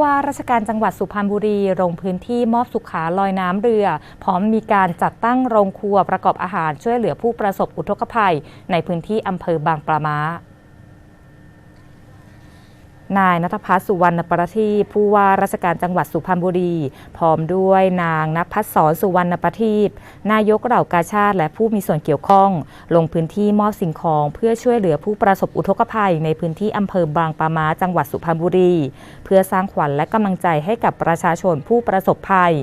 ว่าราชการจังหวัดสุพรรณบุรีลงพื้นที่มอบสุขาลอยน้ำเรือ พร้อมมีการจัดตั้งโรงครัวประกอบอาหารช่วยเหลือผู้ประสบอุทกภัย ในพื้นที่อำเภอบางปลามา นายนัทพัฒน์สุวรรณประทีปผู้ว่าราชการจังหวัดสุพรรณบุรี พร้อมด้วยนางนภัสสรสุวรรณประทีปนายกเหล่ากาชาติและผู้มีส่วนเกี่ยวข้อง ลงพื้นที่มอบสิ่งของเพื่อช่วยเหลือผู้ประสบอุทกภัยในพื้นที่อำเภอบางปะมาจังหวัดสุพรรณบุรี เพื่อสร้างขวัญและกำลังใจให้กับประชาชนผู้ประสบภัย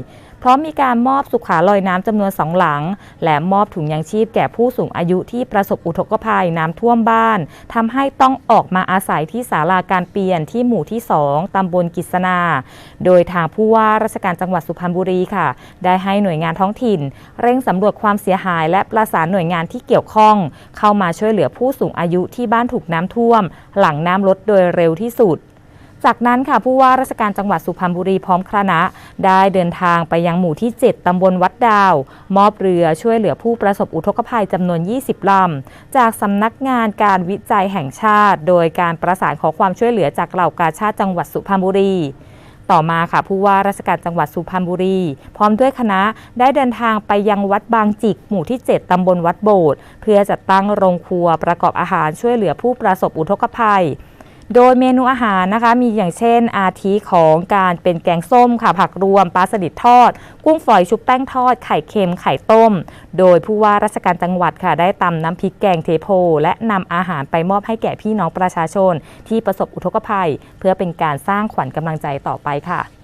พร้อมมีการมอบสุขาลอยน้ำจำนวนสองหลัง และมอบถุงยางชีพแก่ผู้สูงอายุที่ประสบอุทกภัยน้ำท่วมบ้านทำให้ต้องออกมาอาศัยที่ศาลาการเปลี่ยนที่หมู่ที่ 2 ตำบลกิษณาโดยทางผู้ว่าราชการจังหวัดสุพรรณบุรีค่ะ ได้ให้หน่วยงานท้องถิ่น เร่งสำรวจความเสียหาย และประสานหน่วยงานที่เกี่ยวข้อง เข้ามาช่วยเหลือผู้สูงอายุที่บ้านถูกน้ำท่วม หลังน้ำลดโดยเร็วที่สุด จากนั้นค่ะผู้ว่าราชการจังหวัดสุพรรณบุรีพร้อมคณะ ได้เดินทางไปยังหมู่ที่ 7 ตำบลวัดดาว มอบเรือช่วยเหลือผู้ประสบอุทกภัยจำนวน 20 ลำ จากสำนักงานการวิจัยแห่งชาติ โดยการประสานขอความช่วยเหลือจากเหล่ากาชาติจังหวัดสุพรรณบุรีต่อมาค่ะผู้ว่าราชการจังหวัดสุพรรณบุรี พร้อมด้วยคณะได้เดินทางไปยังวัดบางจิก หมู่ที่ 7 ตำบลวัดโบสถ์เพื่อจัดตั้งโรงครัวประกอบอาหารช่วยเหลือผู้ประสบอุทกภัย โดยเมนูอาหารนะคะมีอย่างเช่น อาทิของการเป็นแกงส้มค่ะผักรวมปลาสลิดทอด กุ้งฝอยชุบแป้งทอด ไข่เค็มไข่ต้ม โดยผู้ว่าราชการจังหวัดค่ะได้ตำน้ำพริกแกงเทโพ และนำอาหารไปมอบให้แก่พี่น้องประชาชน ที่ประสบอุทกภัย เพื่อเป็นการสร้างขวัญกำลังใจต่อไปค่ะ